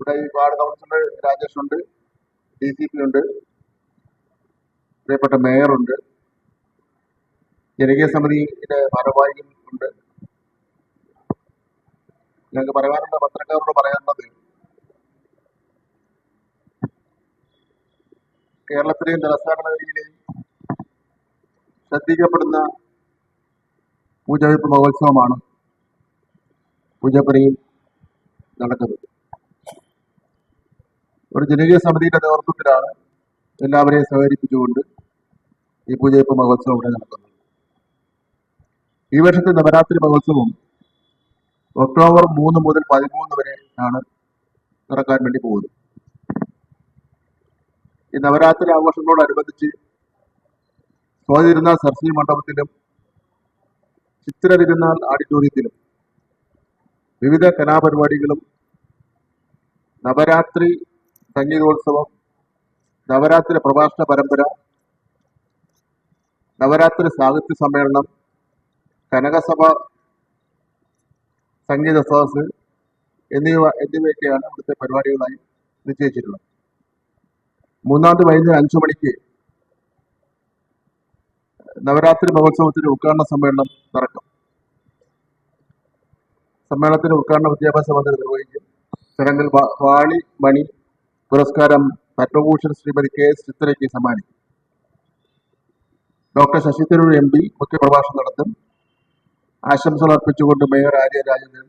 ഇവിടെ ഈ ward councillor Rajesh ഉണ്ട് ഡി സി പി ഉണ്ട് പ്രിയപ്പെട്ട മേയറുണ്ട് ജനകീയ സമിതിയുടെ ഭാരവാഹികൾ ഉണ്ട്. ഞങ്ങൾക്ക് പറയാനുള്ള പത്രക്കാരോട് പറയാനുള്ളത് കേരളത്തിലെയും തലസ്ഥാന നഗരിയിലെയും ശ്രദ്ധിക്കപ്പെടുന്ന പൂജവെപ്പ് മഹോത്സവമാണ് പൂജപ്പുരയിൽ നടക്കുന്നത്. ഒരു ജനകീയ സമിതിയുടെ നേതൃത്വത്തിലാണ് എല്ലാവരെയും സഹകരിപ്പിച്ചുകൊണ്ട് ഈ പൂജയപ്പ് മഹോത്സവം ഇവിടെ നടക്കുന്നത്. ഈ വർഷത്തെ നവരാത്രി മഹോത്സവം ഒക്ടോബർ മൂന്ന് മുതൽ പതിമൂന്ന് വരെ ആണ് നടക്കാൻ വേണ്ടി പോകുന്നത്. ഈ നവരാത്രി ആഘോഷങ്ങളോടനുബന്ധിച്ച് സ്വാതിരുന്നാൾ സരസ്വതി മണ്ഡപത്തിലും ചിത്ര തിരുനാൾ ഓഡിറ്റോറിയത്തിലും വിവിധ കലാപരിപാടികളും നവരാത്രി സംഗീതോത്സവം നവരാത്രി പ്രഭാഷണ പരമ്പര നവരാത്രി സാഹിത്യ സമ്മേളനം കനകസഭ സംഗീത സദസ് എന്നിവ എന്നിവയൊക്കെയാണ് ഇവിടുത്തെ പരിപാടികളായി നിശ്ചയിച്ചിട്ടുള്ളത്. മൂന്നാം തീയതി വൈകുന്നേരം അഞ്ചു മണിക്ക് നവരാത്രി മഹോത്സവത്തിന്റെ ഉദ്ഘാടന സമ്മേളനം നടക്കും. സമ്മേളനത്തിന്റെ ഉദ്ഘാടന വിദ്യാഭ്യാസ മന്ത്രി നിർവഹിക്കും. ചടങ്ങിൽ വാളി മണി പുരസ്കാരം പത്മഭൂഷൺ ശ്രീമതി കെ എസ് ചിത്രയ്ക്ക് സമ്മാനിക്കും. Doctor Shashi Tharoor M P മുഖ്യപ്രഭാഷണം നടത്തും. ആശംസകൾ അർപ്പിച്ചുകൊണ്ട് mayor Arya Rajendran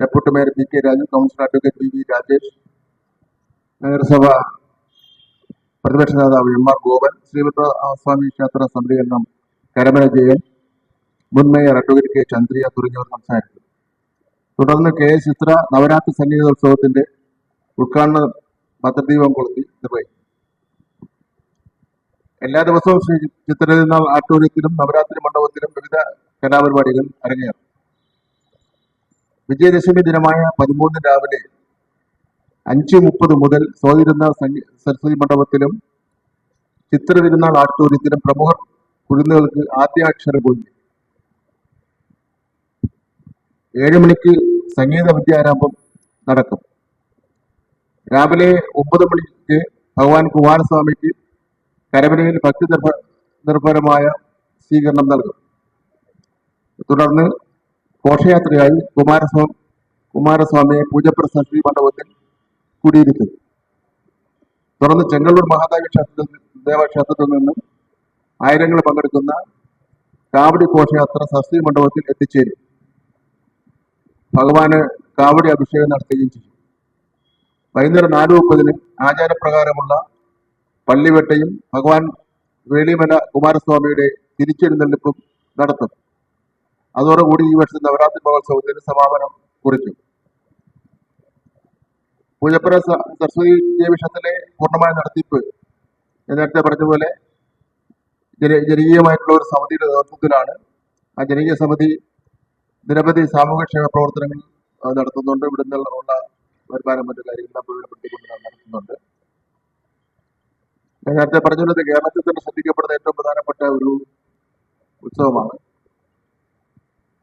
deputy mayor P K Raju councillor advocate P V Rajesh നഗരസഭ പ്രതിപക്ഷ നേതാവ് എം ആർ ഗോപൻ ശ്രീപത്മസ്വാമി ക്ഷേത്ര അംഗം കരമന ജയൻ മുൻ മേയർ അഡ്വക്കേറ്റ് കെ ചന്ദ്രിയ തുടങ്ങിയവർ സംസാരിച്ചു തുടർന്ന് കെ എസ് ചിത്ര നവരാത്രി സംഗീതോത്സവത്തിന്റെ ഉദ്ഘാടന ഭദ്രദീപം കൊളുത്തി നിർവഹിക്കും എല്ലാ ദിവസവും ശ്രീ ചിത്രതിരുനാൾ ആട്ടൂര്യത്തിലും നവരാത്രി മണ്ഡപത്തിലും വിവിധ കലാപരിപാടികൾ അരങ്ങേറും. വിജയദശമി ദിനമായ പതിമൂന്ന് രാവിലെ അഞ്ച് മുപ്പത് മുതൽ സ്വാതിരുന്നാൾ സരസ്വതി മണ്ഡപത്തിലും ചിത്രതിരുന്നാൾ ആട്ടൂര്യത്തിലും പ്രമുഖർ കുരുന്നുകൾക്ക് ആദ്യാക്ഷര പൂജ. ഏഴ് മണിക്ക് സംഗീത വിദ്യാരംഭം നടക്കും. രാവിലെ ഒമ്പത് മണിക്ക് ഭഗവാൻ കുമാരസ്വാമിക്ക് കരമനയിൽ ഭക്തി നിർഭ നിർഭരമായ സ്വീകരണം നൽകും. തുടർന്ന് ഘോഷയാത്രയായി കുമാരസ്വാമി കുമാരസ്വാമിയെ പൂജപ്പുര സരസ്വതി മണ്ഡപത്തിൽ കുടിയിരുത്തും തുടർന്ന് ചെങ്ങന്നൂർ മഹാദേവ ക്ഷേത്രത്തിൽ ദേവക്ഷേത്രത്തിൽ നിന്നും ആയിരങ്ങൾ പങ്കെടുക്കുന്ന കാവടി ഘോഷയാത്ര സസ്തി മണ്ഡപത്തിൽ എത്തിച്ചേരും. ഭഗവാന് കാവടി അഭിഷേകം നടത്തുകയും ചെയ്യും. വൈകുന്നേരം നാല് മുപ്പതിന് ആചാരപ്രകാരമുള്ള പള്ളിവെട്ടയും ഭഗവാൻ വേളിമല കുമാരസ്വാമിയുടെ തിരിച്ചെഴുന്നള്ളിപ്പും നടത്തും. അതോടുകൂടി ഈ വർഷം നവരാത്രി മഹോത്സവത്തിന് സമാപനം കുറിച്ചു പൂജപ്പുര സരസ്വതി ദേവി പൂർണമായ നടത്തിപ്പ് ഞാൻ നേരത്തെ പറഞ്ഞതുപോലെ ജന- ജനകീയമായിട്ടുള്ള ഒരു സമിതിയുടെ നേതൃത്വത്തിലാണ് ആ ജനകീയ സമിതി നിരവധി സാമൂഹ്യക്ഷേമ പ്രവർത്തനങ്ങൾ നടത്തുന്നുണ്ട്. ഇവിടെ നിന്നുള്ള വരുമാനം മറ്റു കാര്യങ്ങളെല്ലാം പ്രയോജനപ്പെടുത്തിക്കൊണ്ട് നാം നടത്തുന്നുണ്ട് ഞാൻ നേരത്തെ പറഞ്ഞത് കേരളത്തിൽ തന്നെ ശ്രദ്ധിക്കപ്പെടുന്ന ഏറ്റവും പ്രധാനപ്പെട്ട ഒരു ഉത്സവമാണ്.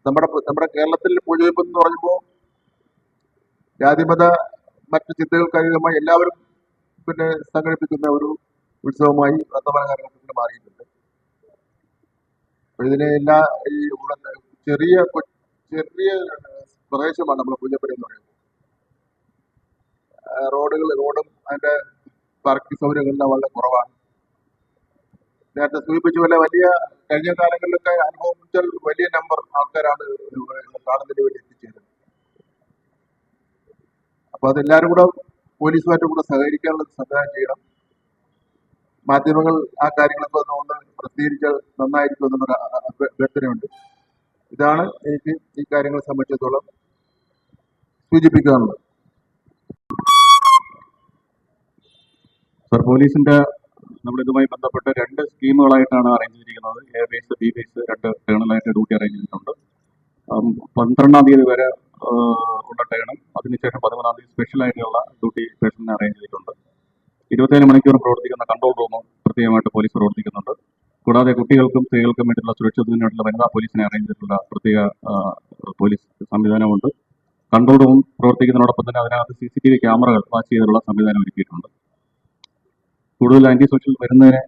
നമ്മുടെ നമ്മുടെ കേരളത്തിൽ പൂജവെപ്പ് എന്ന് പറയുമ്പോൾ ജാതിമത മറ്റു ചിന്തകൾക്ക് അതീതമായി എല്ലാവരും പിന്നെ സംഘടിപ്പിക്കുന്ന ഒരു ഉത്സവമായി വർത്തമാന കാലഘട്ടത്തിൽ മാറിയിട്ടുണ്ട്. ഇതിനെ എല്ലാ ഈ ചെറിയ ചെറിയ പ്രദേശമാണ് നമ്മൾ പൂജപ്പടി എന്ന് പറയുന്നത്. റോഡുകൾ റോഡും അതിന്റെ പാർക്കിംഗ് സൗകര്യങ്ങളെല്ലാം വളരെ കുറവാണ്. നേരത്തെ സൂചിപ്പിച്ച പോലെ വലിയ കഴിഞ്ഞ കാലങ്ങളിലൊക്കെ അനുഭവം വെച്ചാൽ വലിയ നമ്പർ ആൾക്കാരാണ് കാണുന്നതിന് വേണ്ടി എത്തിച്ചേരുന്നത്. അപ്പൊ അതെല്ലാവരും കൂടെ പോലീസുമായിട്ട് കൂടെ സഹകരിക്കാനുള്ള സംവിധാനം ചെയ്യണം. മാധ്യമങ്ങൾ ആ കാര്യങ്ങളൊക്കെ ഒന്ന് പ്രസിദ്ധീകരിച്ചാൽ നന്നായിരിക്കും എന്നൊരു അഭ്യർത്ഥനയുണ്ട്. ഇതാണ് എനിക്ക് ഈ കാര്യങ്ങളെ സംബന്ധിച്ചിടത്തോളം സൂചിപ്പിക്കാനുള്ളത്. സർ പോലീസിന്റെ നമ്മൾ ഇതുമായി ബന്ധപ്പെട്ട് രണ്ട് സ്കീമുകളായിട്ടാണ് അറേഞ്ച് ചെയ്തിരിക്കുന്നത് എ ബേസ് ബി ബേസ് രണ്ട് ടേണലായിട്ട് ഡ്യൂട്ടി അറേഞ്ച് ചെയ്തിട്ടുണ്ട് പന്ത്രണ്ടാം തീയതി വരെ ഉള്ള ടേണും അതിനുശേഷം പതിമൂന്നാം തീയതി സ്പെഷ്യൽ ആയിട്ടുള്ള ഡ്യൂട്ടി പേഴ്സണിനെ അറേഞ്ച് ചെയ്തിട്ടുണ്ട് ഇരുപത്തേഴ് മണിക്കൂർ പ്രവർത്തിക്കുന്ന കൺട്രോൾ റൂമും പ്രത്യേകമായിട്ട് പോലീസ് പ്രവർത്തിക്കുന്നുണ്ട്. കൂടാതെ കുട്ടികൾക്കും സ്ത്രീകൾക്കും വേണ്ടിയിട്ടുള്ള സുരക്ഷിതത്തിനായിട്ടുള്ള വനിതാ പോലീസിനെ അറേഞ്ച് ചെയ്തിട്ടുള്ള പ്രത്യേക പോലീസ് സംവിധാനമുണ്ട്. കൺട്രോൾ റൂം പ്രവർത്തിക്കുന്നതിനോടൊപ്പം തന്നെ അതിനകത്ത് സി സി ടി വി ക്യാമറകൾ വാച്ച് ചെയ്തിട്ടുള്ള സംവിധാനം ഒരുക്കിയിട്ടുണ്ട്. കൂടുതൽ ആന്റി സോഷ്യൽ വരുന്നതിനെ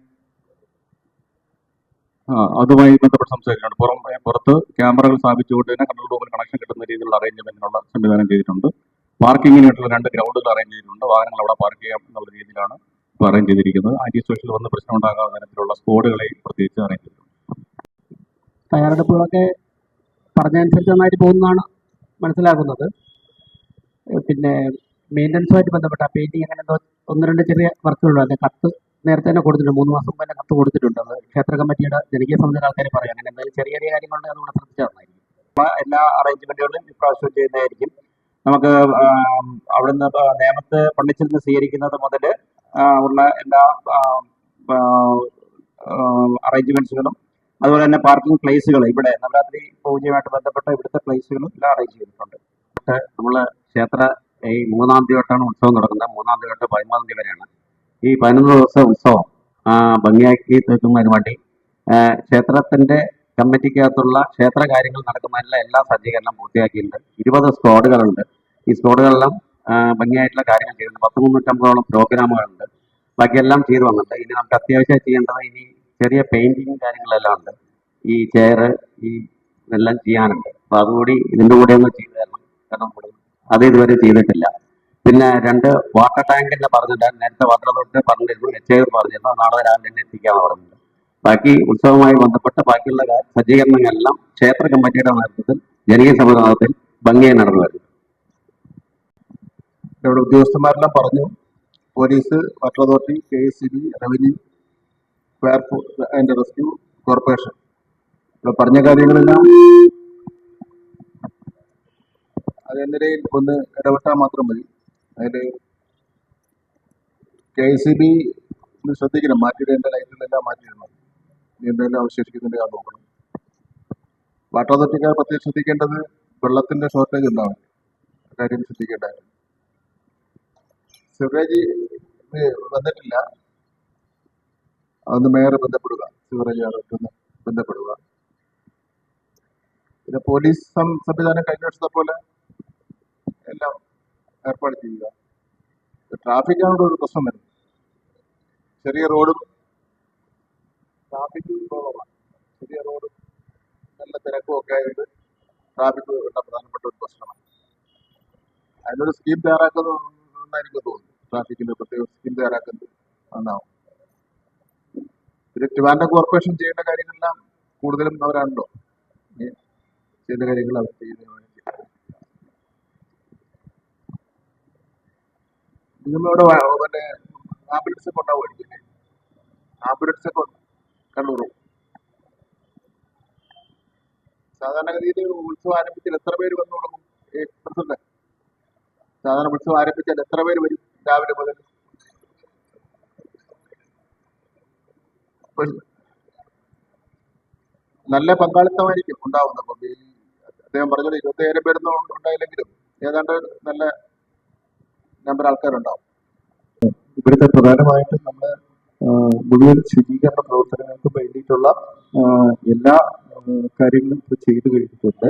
അതുമായി ബന്ധപ്പെട്ട് സംസാരിക്കുന്നുണ്ട്. പുറം പുറത്ത് ക്യാമറകൾ സ്ഥാപിച്ചുകൊണ്ട് തന്നെ കൺട്രോൾ റൂമിൽ കണക്ഷൻ കിട്ടുന്ന രീതിയിലുള്ള അറേഞ്ച്മെന്റിനുള്ള സംവിധാനം ചെയ്തിട്ടുണ്ട്. പാർക്കിങ്ങിനായിട്ടുള്ള രണ്ട് ഗ്രൗണ്ടുകൾ അറേഞ്ച് ചെയ്തിട്ടുണ്ട്. വാഹനങ്ങൾ അവിടെ പാർക്ക് ചെയ്യാം എന്നുള്ള രീതിയിലാണ് അറേഞ്ച് ചെയ്തിരിക്കുന്നത്. ആന്റി സോഷ്യൽ വന്ന് പ്രശ്നം ഉണ്ടാകാത്ത തരത്തിലുള്ള സ്കോഡുകളെ പ്രത്യേകിച്ച് അറേഞ്ച് ചെയ്തിട്ടുണ്ട്. തയ്യാറെടുപ്പുകളൊക്കെ പറഞ്ഞതനുസരിച്ച് നന്നായിട്ട് പോകുന്നതാണ് മനസ്സിലാക്കുന്നത് പിന്നെ മെയിന്റനൻസുമായിട്ട് ബന്ധപ്പെട്ട പെയിന്റിങ് അങ്ങനെ എന്തോ ഒന്ന് രണ്ട് ചെറിയ വർക്കുകളുണ്ട്. അതിന്റെ കത്ത് നേരത്തെ തന്നെ കൊടുത്തിട്ടുണ്ട്. മൂന്ന് മാസം മുമ്പ് കത്ത് കൊടുത്തിട്ടുണ്ട്. അത് ക്ഷേത്ര കമ്മിറ്റിയുടെ ജനകീയ സമിതിയുടെ ആൾക്കാർ പറയും. അങ്ങനെ എന്തായാലും ചെറിയ ചെറിയ കാര്യങ്ങളുണ്ട് അതുകൂടെ ശ്രദ്ധിച്ചാൽ എല്ലാ അറേഞ്ച്മെന്റുകളും ഇപ്രാവശ്യം ചെയ്യുന്നതായിരിക്കും. നമുക്ക് അവിടുന്ന് നേമത്ത് പള്ളിച്ചിൽ നിന്ന് സ്വീകരിക്കുന്നത് മുതൽ ഉള്ള എല്ലാ അറേഞ്ച്മെന്റ്സുകളും അതുപോലെ തന്നെ പാർക്കിംഗ് പ്ലേസുകൾ ഇവിടെ നവരാത്രി പൂജയുമായിട്ട് ബന്ധപ്പെട്ട ഇവിടുത്തെ പ്ലേസുകളും എല്ലാം അറേഞ്ച് ചെയ്തിട്ടുണ്ട്. നമ്മൾ ക്ഷേത്ര ഈ മൂന്നാം തീയതി തൊട്ടാണ് ഉത്സവം തുടങ്ങുന്നത്. മൂന്നാം തീയതി തൊട്ട് പതിമൂന്നാം തീയതി വരെയാണ്. ഈ പതിനൊന്ന് ദിവസം ഉത്സവം ഭംഗിയാക്കി തീർക്കുന്നതിന് വേണ്ടി ക്ഷേത്രത്തിന്റെ കമ്മിറ്റിക്കകത്തുള്ള ക്ഷേത്ര കാര്യങ്ങൾ നടക്കുന്നതിനുള്ള എല്ലാ സജ്ജീകരണം പൂർത്തിയാക്കിയിട്ടുണ്ട്. ഇരുപത് സ്ക്വാഡുകളുണ്ട്. ഈ സ്ക്വാഡുകളെല്ലാം ഭംഗിയായിട്ടുള്ള കാര്യങ്ങൾ ചെയ്യുന്നുണ്ട്. പത്ത് മുന്നൂറ്റമ്പതോളം പ്രോഗ്രാമുകളുണ്ട്. ബാക്കിയെല്ലാം ചെയ്തു വന്നിട്ടുണ്ട്. ഇനി നമുക്ക് അത്യാവശ്യം ചെയ്യേണ്ടത് ഇനി ചെറിയ പെയിന്റിങ് കാര്യങ്ങളെല്ലാം ഉണ്ട്. ഈ ചെയർ ഈ ഇതെല്ലാം ചെയ്യാനുണ്ട്. അപ്പൊ അതുകൂടി ഇതിന്റെ കൂടെ ഒന്ന് ചെയ്തു തരണം. കാരണം അത് ഇതുവരെ ചെയ്തിട്ടില്ല. പിന്നെ രണ്ട് വാട്ടർ ടാങ്കിന്റെ പറഞ്ഞിട്ട് നേരത്തെ വാട്ടർ അതോറിറ്റി പറഞ്ഞിരുന്നു എച്ച് ഐ പറഞ്ഞിരുന്നു നാളെ രാവിലെ തന്നെ എത്തിക്കാന്ന് പറഞ്ഞിട്ടുണ്ട് ബാക്കി ഉത്സവവുമായി ബന്ധപ്പെട്ട് ബാക്കിയുള്ള സജ്ജീകരണങ്ങളെല്ലാം ക്ഷേത്ര കമ്മിറ്റിയുടെ നേതൃത്വത്തിൽ ജനകീയ സമ്മേളനത്തിൽ ഭംഗിയായി നടന്നു വരുന്നു ഇവിടെ ഉദ്യോഗസ്ഥന്മാരെല്ലാം പറഞ്ഞു. Police water authority K S C B revenue fire force and rescue corporation. ഇവിടെ പറഞ്ഞ കാര്യങ്ങളെല്ലാം അതെന്നിടയിൽ ഒന്ന് ഇടപെട്ടാൽ മാത്രം മതി. അതിൽ കെ എസ് സി ബി ശ്രദ്ധിക്കണം. മാറ്റിയിടേണ്ട ലൈറ്റുകളെല്ലാം മാറ്റിയിടണം. ഇനി എന്തെങ്കിലും അവശേഷിക്കുന്നുണ്ട് അത് നോക്കണം. വാട്ടർ അതോറിറ്റിക്കാർ പ്രത്യേകം ശ്രദ്ധിക്കേണ്ടത് വെള്ളത്തിന്റെ ഷോർട്ടേജ് ഉണ്ടാവും കാര്യം ശ്രദ്ധിക്കേണ്ടതായിരുന്നു സിവറേജ് വന്നിട്ടില്ല. അതൊന്ന് മേയറെ ബന്ധപ്പെടുക. സിവറേജ് ആറൊന്ന് ബന്ധപ്പെടുക. പിന്നെ പോലീസ് സംവിധാനം കഴിഞ്ഞ വർഷത്തെ പോലെ എല്ലാം ഏർപ്പാട് ചെയ്യുക ട്രാഫിക് ആണ് ഒരു പ്രശ്നം വരുന്നത് ചെറിയ റോഡും ട്രാഫിക് പ്രോബ്ലമാണ് ചെറിയ റോഡും നല്ല തിരക്കും ഒക്കെ ആയിട്ട് ട്രാഫിക് വേണ്ട പ്രധാനപ്പെട്ട ഒരു പ്രശ്നമാണ്. അതിനൊരു സ്കീം തയ്യാറാക്കുന്നത് നന്നായിരിക്കും തോന്നുന്നു. ട്രാഫിക്കിന്റെ പ്രത്യേക സ്കീം തയ്യാറാക്കുന്നത് നന്നാവും പിന്നെ ട്രിവാൻഡ്രം കോർപ്പറേഷൻ ചെയ്യേണ്ട കാര്യങ്ങളെല്ലാം കൂടുതലും അവരാണല്ലോ. ചെയ്യുന്ന കാര്യങ്ങൾ അവർ ചെയ്യുന്നതാണ് നിങ്ങളിവിടെ മറ്റേ ആംബുലൻസ് ഒക്കെ ഉണ്ടാവും അടിക്കല്ലേ ആംബുലൻസ് ഒക്കെ കണ്ണൂർ. സാധാരണഗതിയിൽ ഉത്സവം ആരംഭിച്ചാൽ എത്ര പേര് വന്നു തുടങ്ങും പ്രസിഡന്റ് സാധാരണ ഉത്സവം ആരംഭിച്ചാൽ എത്ര പേര് വരും രാവിലെ മുതൽ? നല്ല പങ്കാളിത്തമായിരിക്കും ഉണ്ടാവുന്നത്. അദ്ദേഹം പറഞ്ഞത് ഇരുപത്തിയേഴ് പേരൊന്നും ഉണ്ടായില്ലെങ്കിലും ഏതാണ്ട് നല്ല നമ്പർ ആൾക്കാരുണ്ടാവും. ഇവിടുത്തെ പ്രധാനമായിട്ടും നമ്മൾ മുഴുവൻ ശുചീകരണ പ്രവർത്തനങ്ങൾക്ക് വേണ്ടിയിട്ടുള്ള എല്ലാ കാര്യങ്ങളും ഇപ്പോൾ ചെയ്തു കഴിഞ്ഞിട്ടുണ്ട്.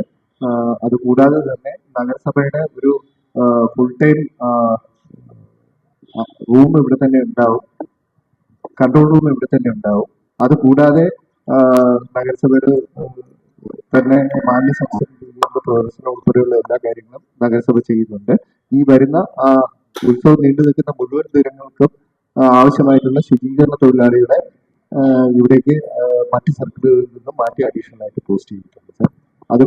അതുകൂടാതെ തന്നെ നഗരസഭയുടെ ഒരു ഫുൾ ടൈം റൂം ഇവിടെ തന്നെ ഉണ്ടാവും. കൺട്രോൾ റൂം ഇവിടെ തന്നെ ഉണ്ടാവും. അതുകൂടാതെ നഗരസഭയുടെ തന്നെ മാന്യ സംസ്ഥാന പ്രദർശനം ഉൾപ്പെടെയുള്ള എല്ലാ കാര്യങ്ങളും നഗരസഭ ചെയ്യുന്നുണ്ട്. ഈ വരുന്ന ഉത്സവം നീണ്ടു നിൽക്കുന്ന മുഴുവൻ ദൂരങ്ങൾക്കും ആവശ്യമായിട്ടുള്ള ശുചീകരണ തൊഴിലാളികളെ ഇവിടേക്ക് മറ്റ് സർക്കിളുകളിൽ നിന്നും മാറ്റി അഡീഷണൽ ആയിട്ട് പോസ്റ്റ് ചെയ്തിട്ടുണ്ട് സാർ അത്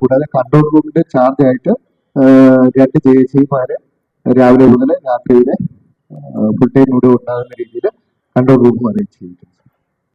കൂടാതെ കൺട്രോൾ റൂമിന്റെ ചാർജ് ആയിട്ട് രണ്ട് ജെ എസ് ഐമാര് രാവിലെ മുതൽ രാത്രിയിലെ ഫുൾ ടൈം ഇവിടെ ഉണ്ടാകുന്ന രീതിയിൽ കൺട്രോൾ റൂം അറേഞ്ച് ചെയ്തിട്ടുണ്ട്